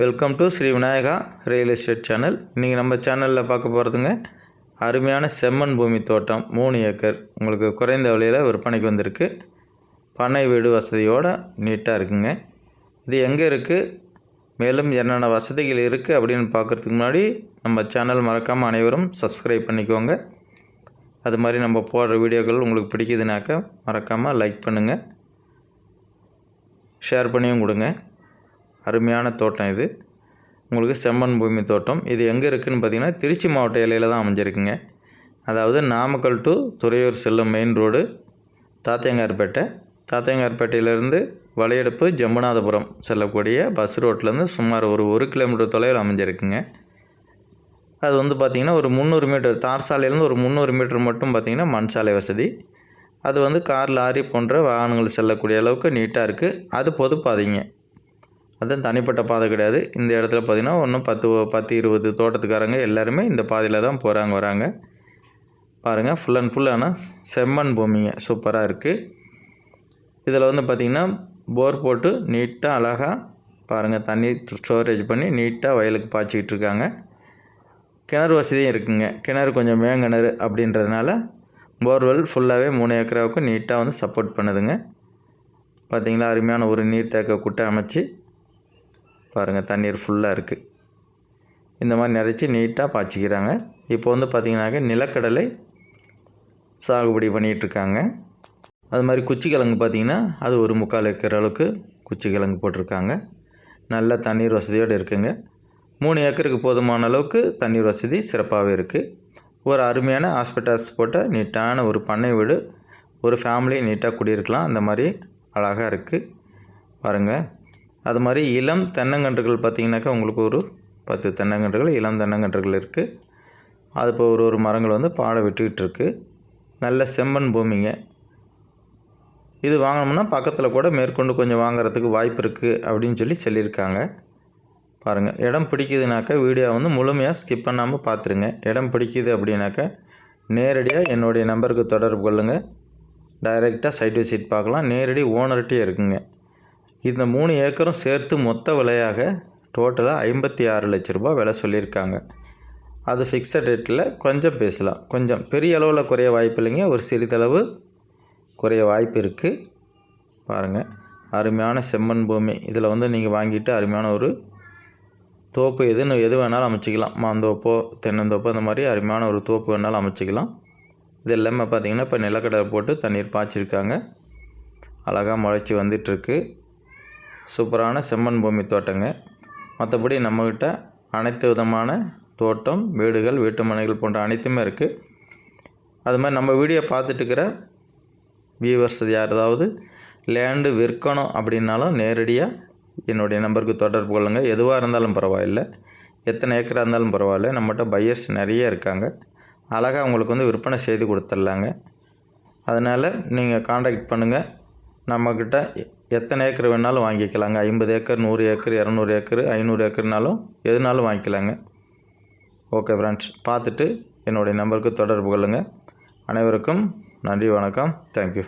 Welcome to Sri Vinayaka real estate channel இன்றைக்கி நம்ம சேனலில் பார்க்க போகிறதுங்க அருமையான செம்மண் பூமி தோட்டம் மூணு ஏக்கர். உங்களுக்கு குறைந்த விலையில் விற்பனைக்கு வந்திருக்கு. பண்ணை வீடு வசதியோடு நீட்டாக இருக்குங்க. இது எங்கே இருக்குது மேலும் என்னென்ன வசதிகள் இருக்குது அப்படின்னு பார்க்குறதுக்கு முன்னாடி நம்ம சேனல் மறக்காமல் அனைவரும் சப்ஸ்கிரைப் பண்ணிக்கோங்க. அது மாதிரி நம்ம போடுற வீடியோக்கள் உங்களுக்கு பிடிக்குதுனாக்கா மறக்காமல் லைக் பண்ணுங்கள் ஷேர் பண்ணியும் கொடுங்க. அருமையான தோட்டம் இது. உங்களுக்கு செம்மண் பூமி தோட்டம். இது எங்கே இருக்குதுன்னு பார்த்தீங்கன்னா திருச்சி மாவட்ட எல்லையில் தான் அமைஞ்சிருக்குங்க. அதாவது நாமக்கல் டு துறையூர் செல்லும் மெயின் ரோடு தாத்தையங்கார்பேட்டை தாத்தையங்கார்பேட்டையிலேருந்து வளையெடுப்பு ஜம்புநாதபுரம் செல்லக்கூடிய பஸ் ரோட்லேருந்து சுமார் ஒரு ஒரு கிலோமீட்டர் தொலைவில் அமைஞ்சிருக்குங்க. அது வந்து பார்த்திங்கன்னா ஒரு முந்நூறு மீட்டர் தார் சாலையிலேருந்து ஒரு முந்நூறு மீட்டர் மட்டும் பார்த்திங்கன்னா மண் சாலை வசதி. அது வந்து கார் லாரி போன்ற வாகனங்கள் செல்லக்கூடிய அளவுக்கு நீட்டாக இருக்குது அது பொது பாதைங்க. அதுதான் தனிப்பட்ட பாதை கிடையாது. இந்த இடத்துல பார்த்திங்கன்னா ஒன்றும் பத்து பத்து இருபது தோட்டத்துக்காரங்க எல்லாருமே இந்த பாதையில் தான் போகிறாங்க வராங்க. பாருங்கள் ஃபுல் அண்ட் ஃபுல் ஆனால் செம்மண் பூமிங்க. சூப்பராக இருக்குது இதில் வந்து பார்த்திங்கன்னா போர் போட்டு நீட்டாக அழகாக பாருங்கள் தண்ணி ஸ்டோரேஜ் பண்ணி நீட்டாக வயலுக்கு பாய்ச்சிக்கிட்டு இருக்காங்க. கிணறு வசதியும் இருக்குங்க. கிணறு கொஞ்சம் மேங்கிணறு அப்படின்றதுனால போர்வெல் ஃபுல்லாகவே மூணு ஏக்கராவுக்கு நீட்டாக வந்து சப்போர்ட் பண்ணுதுங்க. பார்த்திங்களா அருமையான ஒரு நீர் தேக்க குட்டை அமைச்சு. பாருங்கள் தண்ணீர் ஃபுல்லாக இருக்குது இந்த மாதிரி நிறைச்சி நீட்டாக பாய்ச்சிக்கிறாங்க. இப்போ வந்து பார்த்திங்கனாக்க நிலக்கடலை சாகுபடி பண்ணிகிட்ருக்காங்க அது மாதிரி குச்சி கிழங்கு பார்த்திங்கன்னா அது ஒரு முக்கால் ஏக்கர் அளவுக்கு குச்சி கிழங்கு போட்டிருக்காங்க. நல்ல தண்ணீர் வசதியோடு இருக்குங்க. மூணு ஏக்கருக்கு போதுமான அளவுக்கு தண்ணீர் வசதி சிறப்பாகவே இருக்குது ஒரு அருமையான ஹாஸ்பிட்டல்ஸ் போட்ட நீட்டான ஒரு பண்ணை வீடு. ஒரு ஃபேமிலி நீட்டாக குடியிருக்கலாம். அந்த மாதிரி அழகாக இருக்குது பாருங்கள் அது மாதிரி இளம் தென்னங்கன்றுகள் பார்த்திங்கனாக்கா உங்களுக்கு ஒரு பத்து தென்னங்கன்றுகள் இளம் தென்னங்கன்றுகள் இருக்குது அது இப்போ ஒரு ஒரு மரங்கள் வந்து பாட விட்டுக்கிட்டு இருக்குது நல்ல செம்மண் பூமிங்க. இது வாங்கினோம்னா பக்கத்தில் கூட மேற்கொண்டு கொஞ்சம் வாங்குறதுக்கு வாய்ப்பு இருக்குது அப்படின்னு சொல்லி சொல்லியிருக்காங்க. பாருங்கள் இடம் பிடிக்குதுனாக்கா வீடியோ வந்து முழுமையாக ஸ்கிப் பண்ணாமல் பார்த்துருங்க இடம் பிடிக்குது அப்படின்னாக்கா நேரடியாக என்னுடைய நம்பருக்கு தொடர்பு கொள்ளுங்கள் டைரெக்டாக சைட் விசிட் பார்க்கலாம். நேரடி ஓனர்கிட்டே இருக்குங்க. இந்த மூணு ஏக்கரும் சேர்த்து மொத்த விலையாக டோட்டலாக ஐம்பத்தி ஆறு லட்ச ரூபா விலை சொல்லியிருக்காங்க. அது ஃபிக்ஸட் ரேட்டில் கொஞ்சம் பேசலாம். கொஞ்சம் பெரிய அளவில் குறைய வாய்ப்பு இல்லைங்க. ஒரு சிறிதளவு குறைய வாய்ப்பு இருக்குது பாருங்கள் அருமையான செம்மண் பூமி. இதில் வந்து நீங்கள் வாங்கிட்டு அருமையான ஒரு தோப்பு எதுன்னு எது வேணாலும் அமைச்சிக்கலாம். மாந்தோப்போ தென்னந்தோப்போ அந்த மாதிரி அருமையான ஒரு தோப்பு வேணாலும் அமைச்சிக்கலாம். இது எல்லாமே பார்த்திங்கன்னா இப்போ நிலக்கடலை போட்டு தண்ணீர் பாய்ச்சிருக்காங்க. அழகாக முளைச்சி வந்துட்டுருக்கு சூப்பரான செம்மண் பூமி தோட்டங்க. மற்றபடி நம்மக்கிட்ட அனைத்து விதமான தோட்டம் வீடுகள் வீட்டு மனைகள் போன்ற அனைத்துமே இருக்குது அது மாதிரி நம்ம வீடியோ பார்த்துட்டு இருக்கிற வியூவர்ஸ் யாராவது லேண்டு விற்கணும் அப்படின்னாலும் நேரடியாக என்னுடைய நம்பருக்கு தொடர்பு கொள்ளுங்கள் எதுவாக இருந்தாலும் பரவாயில்ல. எத்தனை ஏக்கராக இருந்தாலும் பரவாயில்ல. நம்மகிட்ட பையர்ஸ் நிறைய இருக்காங்க. அழகாக உங்களுக்கு வந்து விற்பனை செய்து கொடுத்துர்லாங்க. அதனால் நீங்கள் காண்டாக்ட் பண்ணுங்கள் நம்மக்கிட்ட எத்தனை ஏக்கர் வேணாலும் வாங்கிக்கலாங்க. ஐம்பது ஏக்கர் நூறு ஏக்கர் இரநூறு ஏக்கர் ஐநூறு ஏக்கர்னாலும் எதுனாலும் வாங்கிக்கலாங்க. ஓகே ஃப்ரெண்ட்ஸ் பார்த்துட்டு என்னுடைய நம்பருக்கு தொடர்பு கொள்ளுங்கள் அனைவருக்கும் நன்றி வணக்கம். தேங்க்யூ